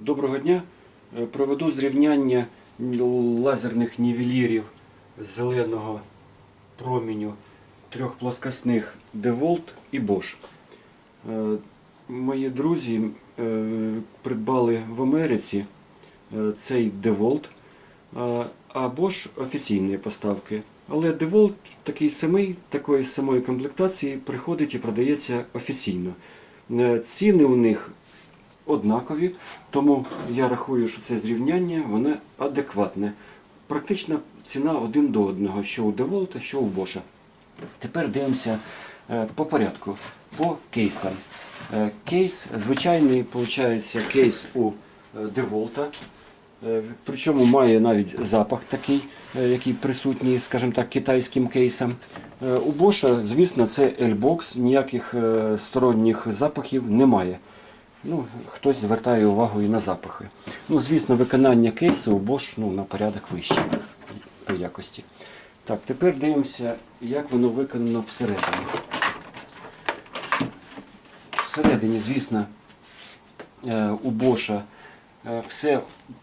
Доброго дня. Е, Проведу зрівняння лазерних нівелірів зеленого проміню трьох плоскосних DeWalt і Bosch. Е, Мої друзі е, придбали в Америці цей DeWalt, а- Bosch офіційної поставки. Але DeWalt такий самий, такої самої комплектації приходить і продається офіційно. Ціни у них однакові, тому я рахую, що це зрівняння воно адекватне. Практично ціна один до одного, що у DeWalt, що у Bosch. Тепер дивимося е, по порядку, по кейсам. Е, Кейс, звичайний, виходить, кейс у е. Е, Причому має навіть запах такий, який присутній, скажімо так, китайським кейсам. У Bosch, звісно, це L-Box, ніяких сторонніх запахів немає. Ну, хтось звертає увагу і на запахи. Ну, звісно, виконання кейсу у Bosch ну, на порядок вище по якості. Так, тепер дивимося, як воно виконано всередині. Всередині, звісно, е, у Боша е, все,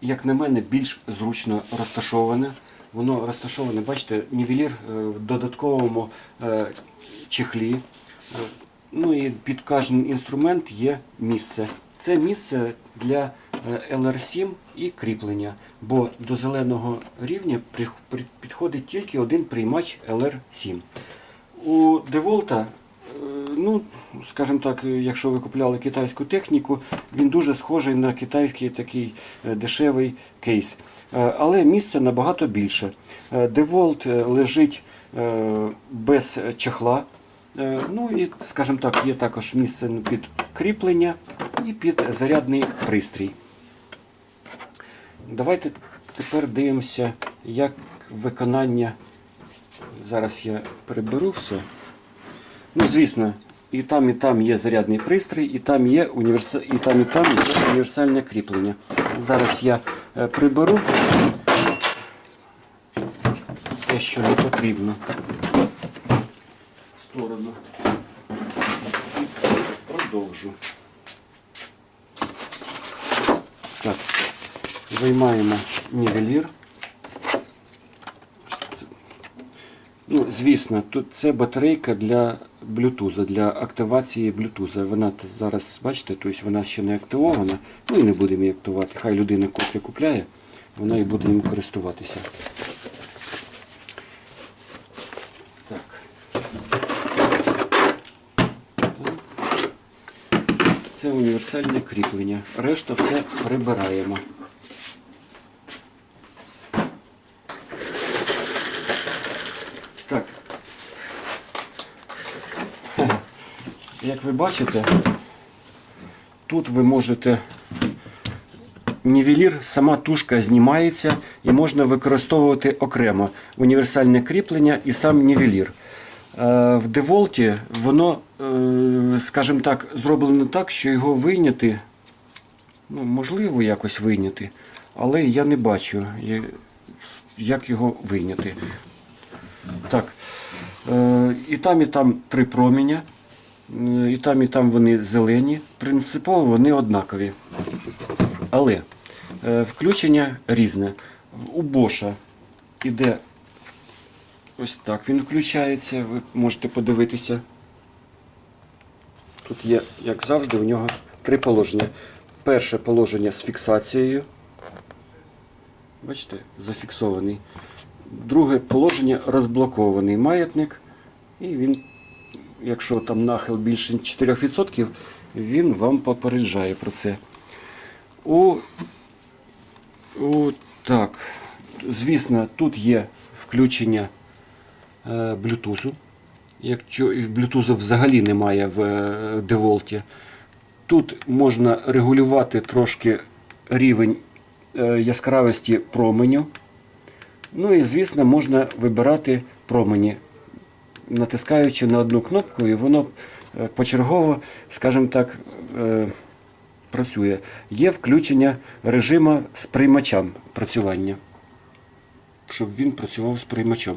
як на мене, більш зручно розташоване. Воно розташоване, бачите, нівелір е, в додатковому чехлі. Ну і під кожен інструмент є місце. Це місце для е, LR7 і кріплення, бо до зеленого рівня підходить тільки один приймач LR7. У DeWalt, е, ну, скажімо так, якщо ви купляли китайську техніку, він дуже схожий на китайський такий е, дешевий кейс. Але місця набагато більше. Е, лежить без чехла. Е, Ну і, скажімо так, є також місце під кріплення і під зарядний пристрій. Давайте тепер дивимося, як виконання. Зараз я приберу все. Ну, звісно, і там, і там є зарядний пристрій, і там є універса... і там, і там є універсальне кріплення. Зараз я е, приберу те, що не потрібно в сторону. І продовжу. Так, виймаємо нівелір. Ну, звісно, тут це батарейка для Bluetooth, для активації Bluetooth. Вона зараз, бачите, тобто вона ще не активована. Ну і не будемо її активувати. Хай людина, котра купляє, вона і буде їм користуватися. Це універсальне кріплення. Решта все прибираємо. Так. Як ви бачите, тут ви можете нівелір, сама тушка знімається і можна використовувати окремо універсальне кріплення і сам нівелір. Е, В деволті воно, е, скажімо так, зроблено так, що його вийняти, ну, можливо якось вийняти, але я не бачу, як його вийняти. Так. Е, і там, і там три проміня. Е, І там, і там вони зелені. Принципово вони однакові. Але е, включення різне. У Боша іде ось так він включається, ви можете подивитися. Тут є, як завжди, у нього три положення. Перше положення з фіксацією. Бачите, зафіксований. Друге положення розблокований маятник. І він, якщо там нахил більше 4%, він вам попереджає про це. У, у, так, звісно, тут є включення е, Bluetooth. Якщо Bluetooth взагалі немає в е, DeWalt. Тут можна регулювати трошки рівень е, яскравості променю. Ну і, звісно, можна вибирати промені, натискаючи на одну кнопку, і воно е, почергово, скажімо так, е, працює. Є включення режиму з приймачем працювання, щоб він працював з приймачем.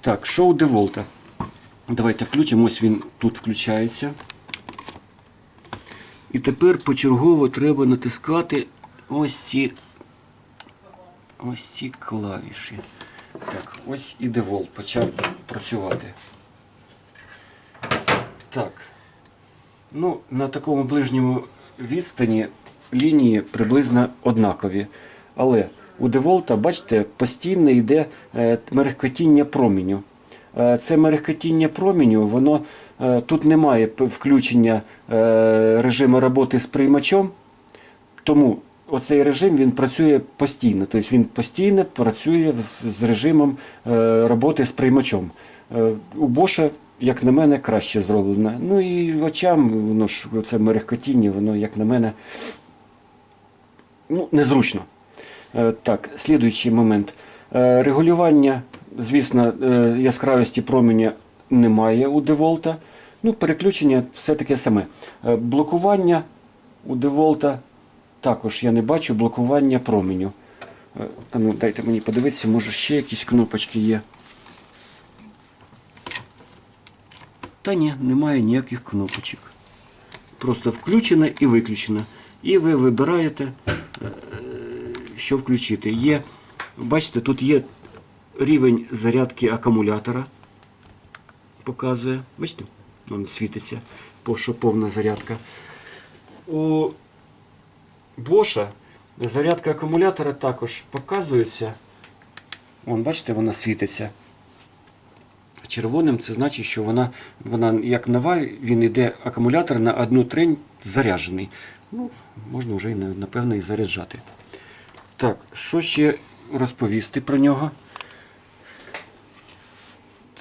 Так, шоу Деволта. Давайте включимо, ось він тут включається. І тепер почергово треба натискати ось ці, ось ці клавіші. Так, ось і деволт почав працювати. Так. Ну, на такому ближньому відстані лінії приблизно однакові. Але у деволта, бачите, постійно йде е, мерехкотіння променю. Е, Це мерехкотіння променю, воно е, тут немає включення режиму роботи з приймачом, тому оцей режим він працює постійно. Тобто він постійно працює з, режимом е, роботи з приймачом. Е, у Боша, як на мене, краще зроблено. Ну і очам, воно ж це мерехкотіння, воно, як на мене, ну, незручно. Е, Так, слідуючий момент. Регулювання, звісно, яскравості променя немає у деволта. Ну, переключення все таке саме. Блокування у деволта також я не бачу блокування променю. Е, ну, дайте мені подивитися, може ще якісь кнопочки є. Та ні, немає ніяких кнопочок. Просто включено і виключено. І ви вибираєте, е, що включити. Є, бачите, тут є рівень зарядки акумулятора. Показує. Бачите? Він світиться, що повна зарядка. У Боша зарядка акумулятора також показується. Вон, бачите, вона світиться. Червоним це значить, що вона, вона як нова, він йде акумулятор на одну трень заряджений. Ну, можна вже напевно і заряджати. Так, що ще розповісти про нього?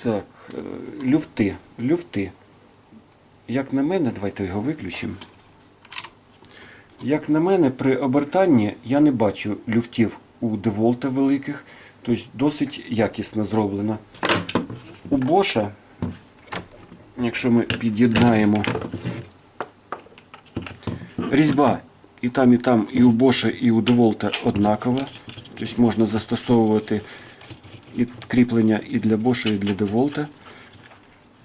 Так, е, люфти. Люфти. Як на мене, давайте його виключимо. Як на мене, при обертанні я не бачу люфтів у деволта великих, тобто досить якісно зроблено. У Боша, якщо ми під'єднаємо різьба і там, і там, і у Боша, і у Деволта однакова. Тобто можна застосовувати і кріплення і для Боша, і для Деволта.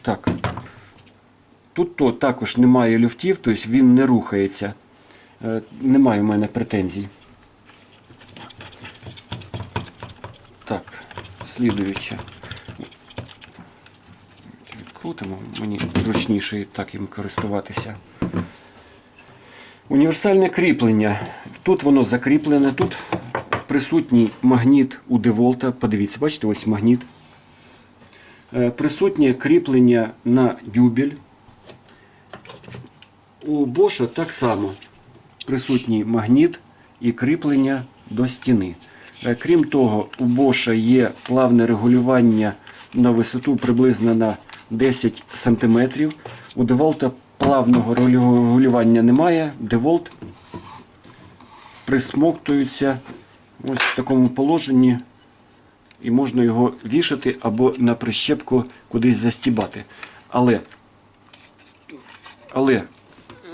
Так. Тут то також немає люфтів, тобто він не рухається. Е, Немає в мене претензій. Так, слідуюче. Відкрутимо, мені зручніше так їм користуватися. Універсальне кріплення. Тут воно закріплене, тут присутній магніт у Деволта. Подивіться, бачите, ось магніт. Е, Присутнє кріплення на дюбель. У Боша так само присутній магніт і кріплення до стіни. Е, Крім того, у Боша є плавне регулювання на висоту приблизно на 10 см. У Деволта плавного регулювання немає. Деволт присмоктується ось в такому положенні і можна його вішати або на прищепку кудись застібати. Але, але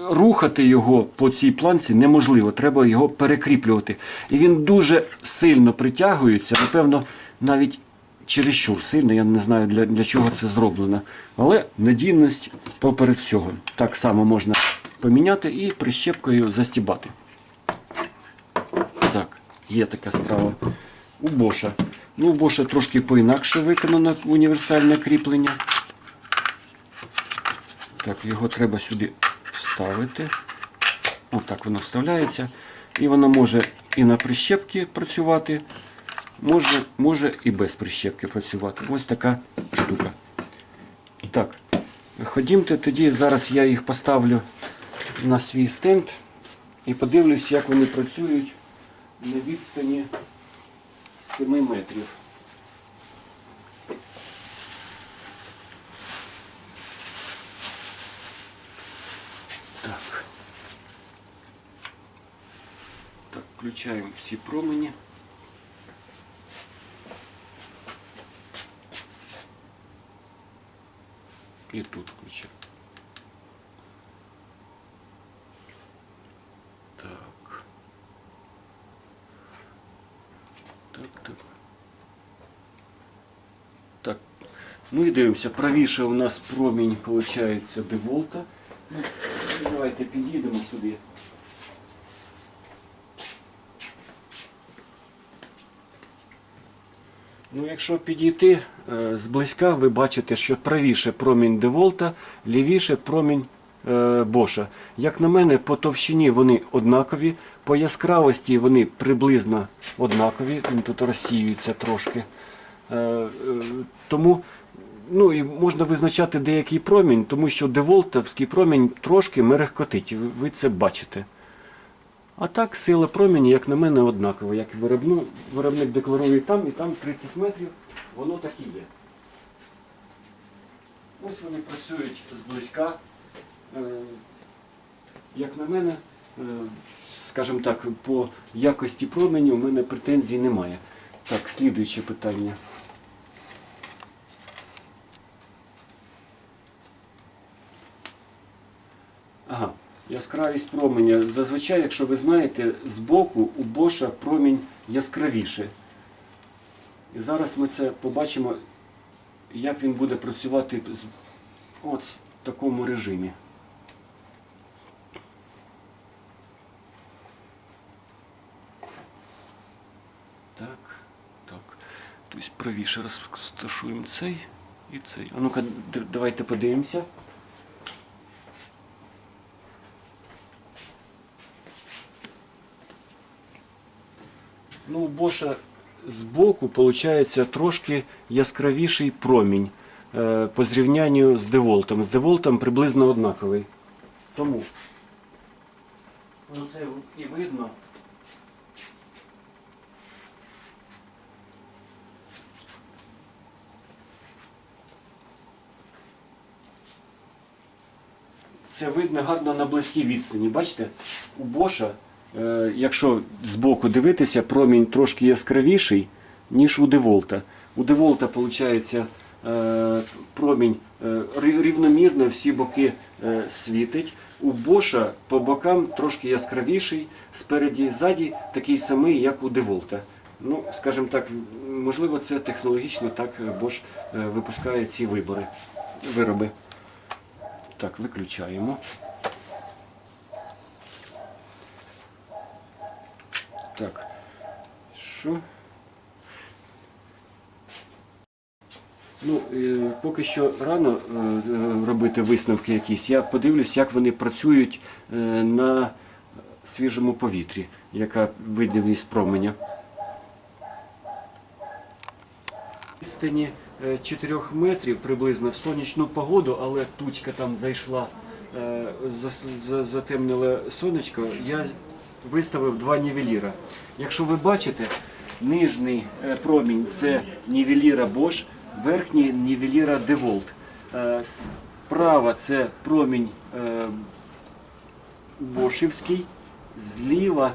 рухати його по цій планці неможливо, треба його перекріплювати. І він дуже сильно притягується, напевно, навіть чересчур сильно, я не знаю для, для чого це зроблено. Але надійність поперед всього. Так само можна поміняти і прищепкою застібати. Так, є така справа. У Боша. Ну, у Боша трошки поінакше виконано універсальне кріплення. Так, його треба сюди вставити. Отак воно вставляється. І воно може і на прищепки працювати, може, може і без прищепки працювати. Ось така штука. Так, ходімте тоді, зараз я їх поставлю на свій стенд і подивлюсь, як вони працюють на відстані 7 метрів. Так, включаємо всі промені. І тут включаємо. Так. Так, так. Так. Ну і дивимося. Правіше у нас промінь, виходить, деволта. Ну, Давайте підійдемо сюди. Ну, якщо підійти е, зблизька, ви бачите, що правіше промінь Деволта, лівіше промінь е, Боша. Як на мене, по товщині вони однакові, по яскравості вони приблизно однакові. Він тут розсіюється трошки. Е, тому ну, і можна визначати деякий промінь, тому що деволтовський промінь трошки мерехкотить. Ви це бачите. А так, сила промені, як на мене, однакова. Як виробну, виробник декларує там і там 30 метрів, воно так і є. Ось вони працюють зблизька. Е, Як на мене, е, скажімо так, по якості промені у мене претензій немає. Так, слідуюче питання. Яскравість променя. Зазвичай, якщо ви знаєте, збоку у Боша промінь яскравіше. І зараз ми це побачимо, як він буде працювати от в такому режимі. Так, так. Тобто правіше розташуємо цей і цей. А ну-ка, давайте подивимося. Ну, у Боша збоку виходить трошки яскравіший промінь е, по зрівнянню з Деволтом. З Деволтом приблизно однаковий. Тому ну, це і видно. Це видно гарно на близькій відстані. Бачите, у Боша, якщо збоку дивитися, промінь трошки яскравіший, ніж у Деволта. У Деволта, виходить, е, промінь е, рівномірно всі боки е, світить. У Боша по бокам трошки яскравіший, спереді і ззаді такий самий, як у Деволта. Ну, скажімо так, можливо, це технологічно так е, випускає ці вибори, вироби. Так, виключаємо. Так. Що? Ну, е, поки що рано е, е, робити висновки якісь. Я подивлюсь, як вони працюють на свіжому повітрі, яка видимість променя. відстані 4 метрів приблизно в сонячну погоду, але тучка там зайшла, зас- за- затемнило сонечко, я виставив два нівеліра. Якщо ви бачите, нижній е, промінь це нівеліра Bosch, верхній нівеліра DeWalt. Е, Справа це промінь е, Бошівський, зліва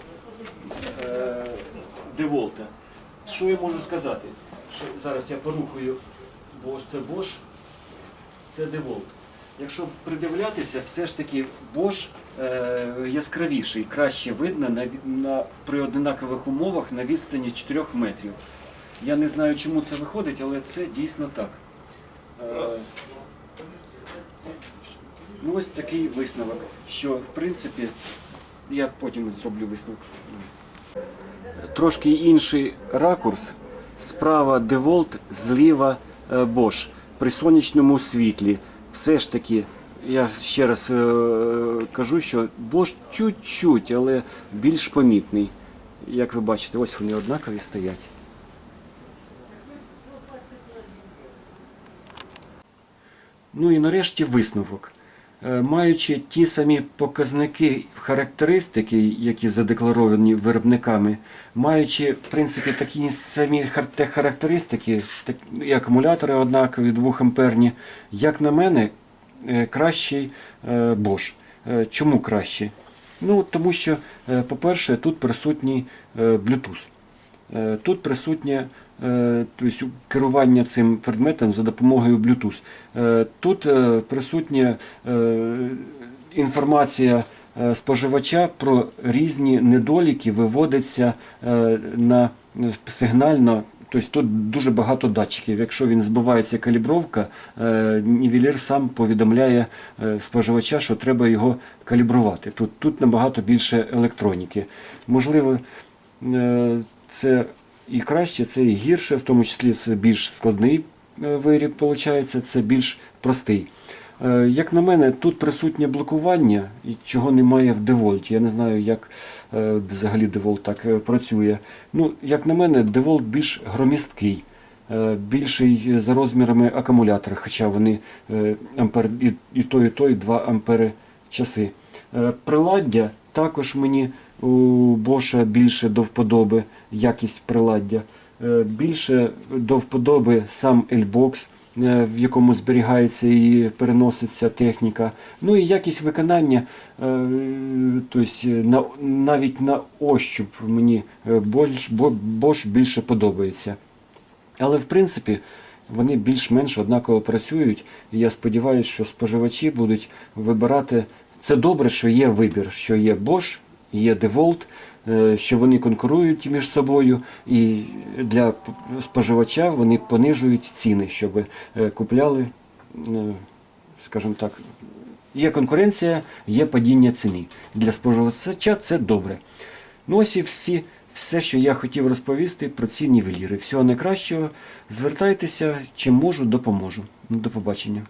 Деволта. Що я можу сказати? Зараз я порухаю Bosch, це Bosch, це DeWalt. Якщо придивлятися, все ж таки Bosch е, яскравіший, краще видно на, на, при однакових умовах на відстані 4 метрів. Я не знаю, чому це виходить, але це дійсно так. Е, ну ось такий висновок, що в принципі я потім зроблю висновок. Трошки інший ракурс. Справа Деволт, зліва е, Bosch. При сонячному світлі. Все ж таки, я ще раз е, кажу, що Bosch чуть-чуть, але більш помітний. Як ви бачите, ось вони однакові стоять. Ну і нарешті висновок. Е, Маючи ті самі показники, характеристики, які задекларовані виробниками, маючи в принципі такі самі хар- характеристики, так, і акумулятори однакові, 2 амперні, як на мене, кращий е, Bosch. Е, Чому кращий? Ну, тому що, е, по-перше, тут присутній е, Bluetooth. Е, Тут присутнє е, тобто, керування цим предметом за допомогою Bluetooth. Е, Тут е, присутня е, інформація е, споживача про різні недоліки, виводиться е, на сигнально Тобто тут дуже багато датчиків. Якщо він збивається калібровка, е, нівелір сам повідомляє е, споживача, що треба його калібрувати. Тут, тут набагато більше електроніки. Можливо, е, це і краще, це і гірше, в тому числі це більш складний виріб, виходить, це більш простий. Е, Як на мене, тут присутнє блокування, і чого немає в девольті. Я не знаю, як е, взагалі деволт так е, працює. Ну, як на мене, деволт більш громісткий, більший за розмірами акумулятора, хоча вони ампер, і, той, і той 2 ампери часи. Приладдя також мені у Боша більше до вподоби, якість приладдя. Більше до вподоби сам L-Box, е, в якому зберігається і переноситься техніка. Ну і якість виконання, е, тобто навіть на ощуп мені е, Bosch, Bo- більше подобається. Але в принципі вони більш-менш однаково працюють, і я сподіваюся, що споживачі будуть вибирати. Це добре, що є вибір, що є Bosch, є DeWalt, е, що вони конкурують між собою, і для споживача вони понижують ціни, щоб е, купляли, е, скажімо так, є конкуренція, є падіння ціни. Для споживача це добре. Ну ось і всі, все, що я хотів розповісти про ці нівеліри. Всього найкращого. Звертайтеся, чим можу, допоможу. До побачення.